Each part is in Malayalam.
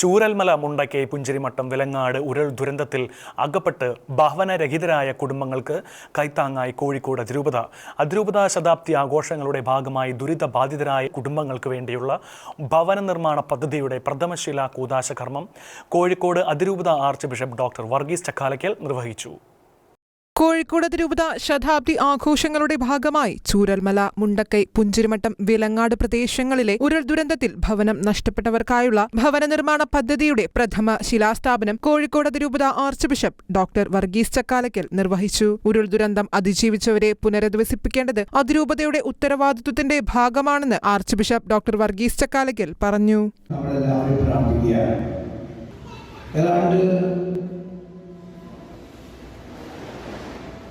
ചൂരൽമല മുണ്ടക്കൈ പുഞ്ചിരിമട്ടം വിലങ്ങാട് ഉരുൾ ദുരന്തത്തിൽ അകപ്പെട്ട് ഭവനരഹിതരായ കുടുംബങ്ങൾക്ക് കൈത്താങ്ങായി കോഴിക്കോട് അതിരൂപത. അതിരൂപത ശതാബ്ദി ആഘോഷങ്ങളുടെ ഭാഗമായി ദുരിതബാധിതരായ കുടുംബങ്ങൾക്ക് വേണ്ടിയുള്ള ഭവന നിർമ്മാണ പദ്ധതിയുടെ പ്രഥമശില കൂതാശ കർമ്മം കോഴിക്കോട് അതിരൂപത archbishop doctor Varghese Chakkalakkal നിർവഹിച്ചു. കോഴിക്കോട് അതിരൂപത ശതാബ്ദി ആഘോഷങ്ങളുടെ ഭാഗമായി ചൂരൽമല മുണ്ടക്കൈ പുഞ്ചിരിമട്ടം വിലങ്ങാട് പ്രദേശങ്ങളിലെ ഉരുൾ ദുരന്തത്തിൽ ഭവനം നഷ്ടപ്പെട്ടവർക്കായുള്ള ഭവന നിർമ്മാണ പദ്ധതിയുടെ പ്രഥമ ശിലാസ്ഥാപനം കോഴിക്കോട് അതിരൂപത archbishop doctor Varghese Chakkalakkal നിർവഹിച്ചു. ഉരുൾ ദുരന്തം അതിജീവിച്ചവരെ പുനരധിവസിപ്പിക്കേണ്ടത് അതിരൂപതയുടെ ഉത്തരവാദിത്വത്തിന്റെ ഭാഗമാണെന്ന് archbishop doctor Varghese Chakkalakkal പറഞ്ഞു.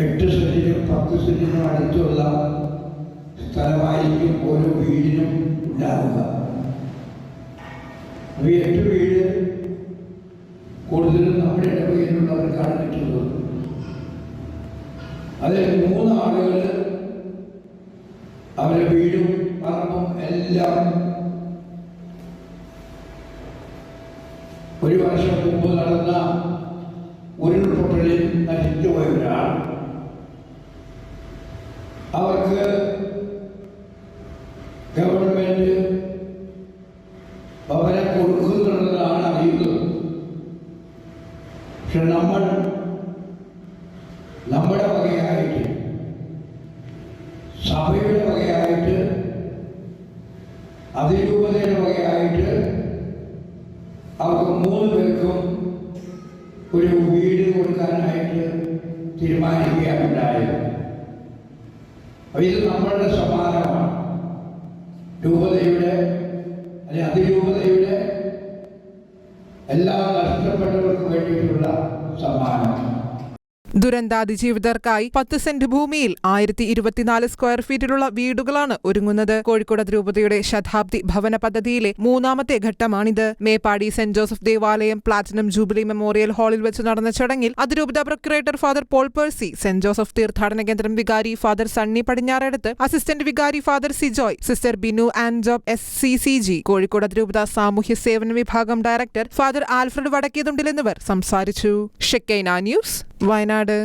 എട്ട് സെന്റിനും പത്ത് സെന്റിനും അടുത്തുള്ള സ്ഥലമായിരിക്കും ഓരോ വീടിനും ഉണ്ടാവുക. അപ്പോൾ എട്ട് വീട് കൂടുതലും നമ്മുടെ ഇടവകയിലുള്ളവർക്കാണ് കിട്ടുന്നത് അതിൽ മൂന്ന് ആളുകൾ അവരുടെ വീടും പറമ്പും എല്ലാം ഒരു വർഷം മുമ്പ് നടന്ന ഉരുൾപൊട്ടലിൽ നശിച്ചുപോയവരാണ് ഗവൺമെന്റ് അവരെ കൊടുക്കുന്നുള്ളതാണ് അറിയുന്നത്. പക്ഷെ നമ്മൾ നമ്മുടെ വകയായിട്ട് സഭയുടെ വകയായിട്ട് അതിരൂപതയുടെ വകയായിട്ട് അവർക്ക് മൂന്ന് പേർക്കും ഒരു വീട് കൊടുക്കാനായിട്ട് തീരുമാനിക്കുകയുണ്ടായത് ഇത് നമ്മളുടെ സമാധാനമാണ് രൂപതയുടെ അല്ലെ അതിരൂപതയുടെ എല്ലാ നഷ്ടപ്പെട്ടവർക്കും വേണ്ടിയിട്ടുള്ള സമ്മാനം. ദുരന്താതിജീവിതർക്കായി പത്ത് സെന്റ് ഭൂമിയിൽ ആയിരത്തി ഇരുപത്തിനാല് സ്ക്വയർ ഫീറ്റിലുള്ള വീടുകളാണ് ഒരുങ്ങുന്നത്. കോഴിക്കോട് ദ്രൂപതയുടെ ശതാബ്ദി ഭവന പദ്ധതിയിലെ മൂന്നാമത്തെ ഘട്ടമാണിത്. മേപ്പാടി സെന്റ് ജോസഫ് ദേവാലയം പ്ലാറ്റിനം ജൂബിലി മെമ്മോറിയൽ ഹാളിൽ വെച്ച് നടന്ന ചടങ്ങിൽ അതിരൂപത procurator father Paul Percy saint Joseph തീർത്ഥാടന കേന്ദ്രം വികാരി ഫാദർ സണ്ണി പടിഞ്ഞാറെടുത്ത് അസിസ്റ്റന്റ് വികാരി father Sijoy sister Binu and Job S C C G Kozhikode അതിരൂപത സാമൂഹ്യ സേവന വിഭാഗം ഡയറക്ടർ ഫാദർ ആൽഫ്രഡ് വടക്കേതുണ്ടിൽ എന്നിവർ സംസാരിച്ചു. Shekinah news Wayanad?